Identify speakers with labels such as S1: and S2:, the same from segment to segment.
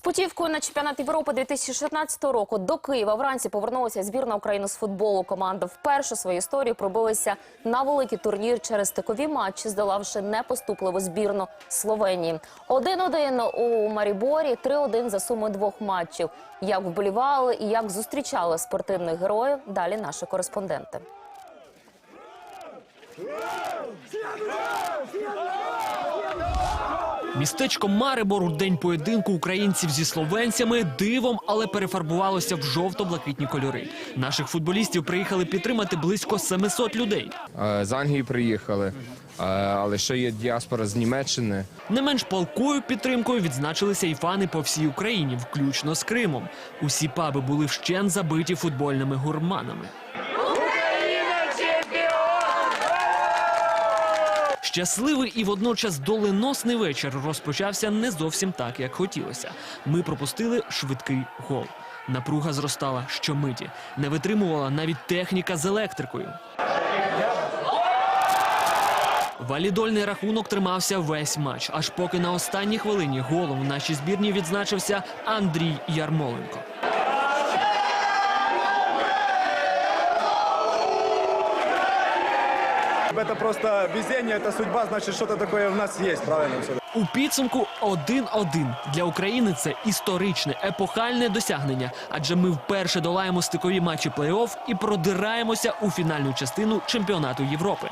S1: З путівкою на чемпіонат Європи 2016 року до Києва вранці повернулася збірна України з футболу. Команда вперше в своїй історії пробилася на великий турнір через стикові матчі, здолавши непоступливу збірну Словенії. 1-1 у Маріборі, 3-1 за суми двох матчів. Як вболівали і як зустрічали спортивних героїв, далі наші кореспонденти.
S2: Містечко Марибор у день поєдинку українців зі словенцями дивом, але перефарбувалося в жовто-блакитні кольори. Наших футболістів приїхали підтримати близько 700 людей.
S3: Е, З Англії приїхали, е, але ще є діаспора з Німеччини.
S2: Не менш палкою підтримкою відзначилися і фани по всій Україні, включно з Кримом. Усі паби були вщен забиті футбольними гурманами. Щасливий і водночас доленосний вечір розпочався не зовсім так, як хотілося. Ми пропустили швидкий гол. Напруга зростала щомиті. Не витримувала навіть техніка з електрикою. Валідольний рахунок тримався весь матч, аж поки на останній хвилині голом в нашій збірні відзначився Андрій Ярмоленко.
S4: Это просто везение, это судьба, значит, что-то такое в нас есть, правильно? всё.
S2: У підсумку 1-1. Для України це історичне, епохальне досягнення, адже ми вперше долаємо стикові матчі плей-офф і продираємося у фінальну частину чемпіонату Європи.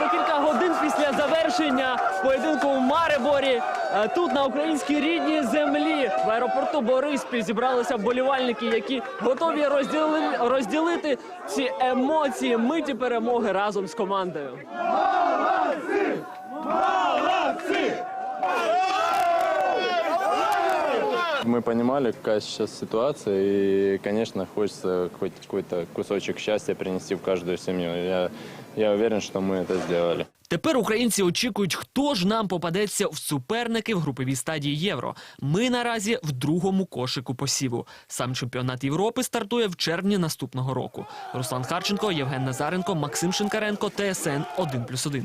S2: За кілька годин після завершення поєдинку в Мариборі е, тут на українській рідній землі в аеропорту Бориспіль зібралися болівальники, які готові розділи, розділити ці емоції миті перемоги разом з командою.
S5: Мы понимали, какая сейчас ситуация, и, конечно, хочется хоть какой-то кусочек счастья принести в каждую семью. Я, я уверен, что мы это сделали.
S2: Тепер українці очікують, хто ж нам попадеться в суперники в груповій стадії Євро. Ми наразі в другому кошику посіву. Сам чемпіонат Європи стартує в червні наступного року. Руслан Харченко, Євген Назаренко, Максим Шинкаренко, ТСН 1+,1.